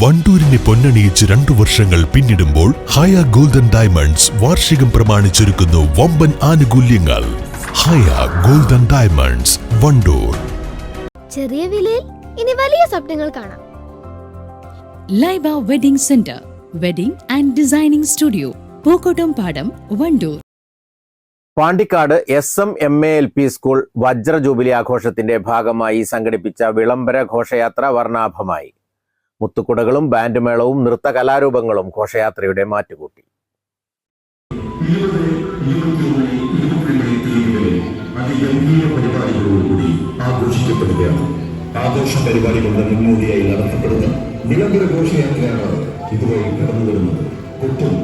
വണ്ടൂരിനെ പൊന്നണിയിച്ച് രണ്ടു വർഷങ്ങൾ പിന്നിടുമ്പോൾ ഹയ ഗോൾഡൻ ഡയമണ്ട്സ് വാർഷികം പ്രമാണിച്ചൊരുക്കുന്നു വമ്പൻ ആനുകൂല്യങ്ങൾ. Haya golden diamonds Wandoor. ചെറിയ വിലയിൽ ഇനി വലിയ സ്വപ്നങ്ങൾ കാണാം. Laiba wedding centre wedding and designing studio Pookkottumpadam Wandoor. Pandikkad S M M A L P school വജ്ര jubilee ആഘോഷത്തിന്റെ ഭാഗമായി സംഘടിപ്പിച്ച വിളംബര ഘോഷയാത്ര വർണാഭമായി. മുത്തുക്കുടകളും ബാൻഡ് മേളവും നൃത്ത കലാരൂപങ്ങളും ഘോഷയാത്രയുടെ മാറ്റുകൂട്ടി. ആഘോഷിക്കപ്പെടുകയാണ് ആഘോഷ പരിപാടികളുടെ മുന്നോടിയായി നടത്തപ്പെടുന്ന വിളംബര ഘോഷയാത്രയാണ് ഇതുവഴി കടന്നു വരുന്നത് കൊട്ടും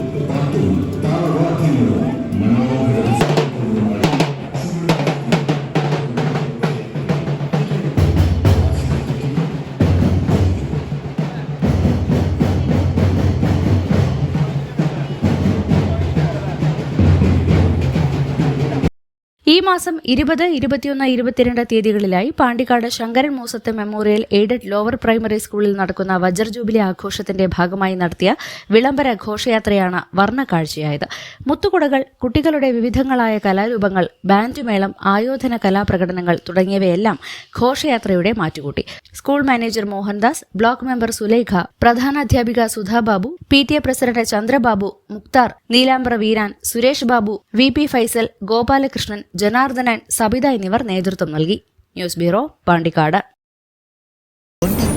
ഈ മാസം ഇരുപത് ഇരുപത്തിയൊന്ന് ഇരുപത്തിരണ്ട് തീയതികളിലായി Pandikkad Sankaran Moosath memorial aided lower primary സ്കൂളിൽ നടക്കുന്ന വജ്ര ജൂബിലി ആഘോഷത്തിന്റെ ഭാഗമായി നടത്തിയ വിളംബര ഘോഷയാത്രയാണ് വർണക്കാഴ്ചയായത്. മുത്തുകുടകൾ കുട്ടികളുടെ വിവിധങ്ങളായ കലാരൂപങ്ങൾ ബാൻഡ് മേളം ആയോധന കലാപ്രകടനങ്ങൾ തുടങ്ങിയവയെല്ലാം ഘോഷയാത്രയുടെ മാറ്റുകൂട്ടി. School manager Mohandas block member Sulekha പ്രധാനാധ്യാപിക Sudhababu P T A president Chandrababu Mukthar Neelambra Veeran Suresh Babu V P Faisal Gopalakrishnan Janardhanan Sabitha എന്നിവർ നേതൃത്വം നൽകി. News bureau Pandikkad.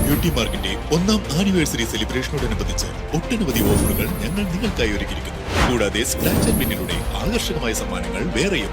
ബ്യൂട്ടി മാർക്കിന്റെ ഒന്നാം ആനിവേഴ്സറി സെലിബ്രേഷനോടനുബന്ധിച്ച് ഒട്ടനവധി ഓഫറുകൾ ഞങ്ങൾ നിങ്ങൾക്കായി ഒരുക്കിയിരിക്കുന്നു. കൂടാതെ സ്ക്രാച്ച് ആൻഡ് പിന്നിലൂടെ ആകർഷകമായ സമ്മാനങ്ങൾ വേറെയും